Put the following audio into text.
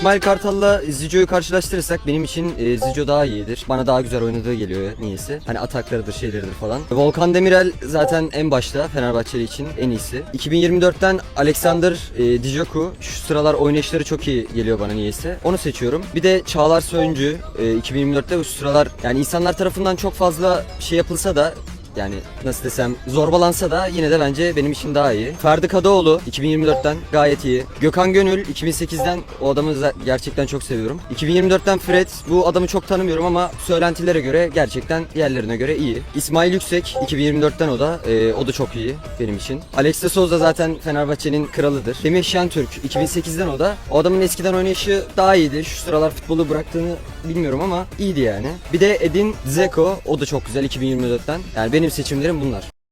İsmail Kartal'la Zico'yu karşılaştırırsak benim için e, Zico daha iyidir. Bana daha güzel oynadığı geliyor niyeyse. Hani ataklarıdır şeyleridir falan. Volkan Demirel zaten en başta Fenerbahçeli için en iyisi. 2024'ten Alexander e, Dijoku. Şu sıralar oynayışları çok iyi geliyor bana niyeyse. Onu seçiyorum. Bir de Çağlar Söyüncü. E, 2024'te bu sıralar yani insanlar tarafından çok fazla şey yapılsa da yani nasıl desem zorbalansa da yine de bence benim için daha iyi. Ferdi Kadıoğlu 2024'ten gayet iyi. Gökhan Gönül 2008'den o adamı gerçekten çok seviyorum. 2024'ten Fred bu adamı çok tanımıyorum ama söylentilere göre gerçekten diğerlerine göre iyi. İsmail Yüksek 2024'ten o da e, o da çok iyi benim için. Alex de Souza zaten Fenerbahçe'nin kralıdır. Semih Şentürk 2008'den o da. O adamın eskiden oynayışı daha iyiydi. Şu sıralar futbolu bıraktığını bilmiyorum ama iyiydi yani. Bir de Edin Dzeko o da çok güzel 2024'ten. Yani benim seçimlerim bunlar.